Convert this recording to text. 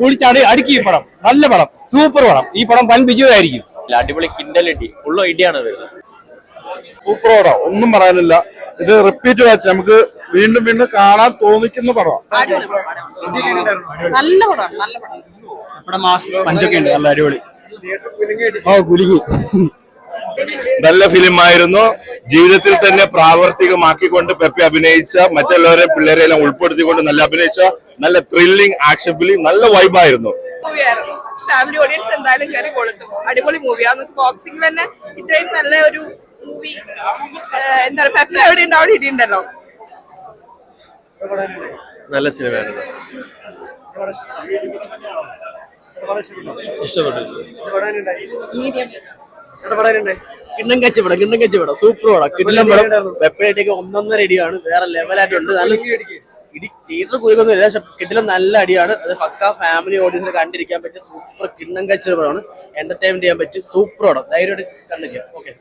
കുളിച്ചാടി അടുക്കി ഈ പടം. നല്ല പടം. സൂപ്പർ പടം. ഈ പടം വൻ വിജയമായിരിക്കും അടിപൊളി കിൻഡലിറ്റി ഫുള്ള് ഇടിയാണ് വരുന്നത്. സൂപ്പർ പടം. ഒന്നും പറയാനില്ല. ഇത് റിപ്പീറ്റ് വാച്ച് നമുക്ക് വീണ്ടും വീണ്ടും കാണാൻ തോന്നിക്കുന്ന പടമാണ് നല്ല പടം നല്ല പടം. ഇവിടെ മാസ് പഞ്ചൊക്കെ ഉണ്ട്. നല്ല അടിപൊളി. ഓ കുലുങ്ങി. നല്ല ഫിലിം ആയിരുന്നു ജീവിതത്തിൽ തന്നെ പ്രാവർത്തികമാക്കിക്കൊണ്ട് പെപ്പി അഭിനയിച്ച മറ്റുള്ളവരെ പിള്ളേരെ എല്ലാം ഉൾപ്പെടുത്തിക്കൊണ്ട് നല്ല അഭിനയിച്ച നല്ല ത്രില്ലിംഗ് ആക്ഷൻ ഫിലിം നല്ല വൈബായിരുന്നു ഫാമിലി ഓഡിയൻസ് എന്തായാലും കയറി കൊടുത്തു അടിപൊളി മൂവിയാണ് ബോക്സിംഗ് തന്നെ ഇത്രയും നല്ല ഒരു മൂവി എന്താ പറയുക പെപ്പ എവിടെ ഉണ്ട് അവിടെ ഇടിയുണ്ടല്ലോ. നല്ല സിനിമയായിരുന്നു. ഇഷ്ടപ്പെട്ടു. കിണ്ണം കച്ചവടം കിണ്ണം കച്ചവടം സൂപ്പർ പടം. കിണ്ണം പടം. വെപ്പറേറ്റൊക്കെ ഒന്നൊന്നര അടിയാണ്. വേറെ ലെവലായിട്ടുണ്ട് നല്ല ഇടി തിയേറ്റർ കുരുക്കൊന്നുമില്ല പക്ഷെ കിട്ടിലും നല്ല അടിയാണ്. അത് പക്ക ഫാമിലി ഓഡിയൻസിന് കണ്ടിരിക്കാൻ പറ്റിയ സൂപ്പർ കിണ്ണം കച്ചവടമാണ് എന്റർടൈൻമെന്റ് ചെയ്യാൻ പറ്റിയ സൂപ്പർ പടം. ധൈര്യമായിട്ട് കണ്ടിരിക്കാം. ഓക്കെ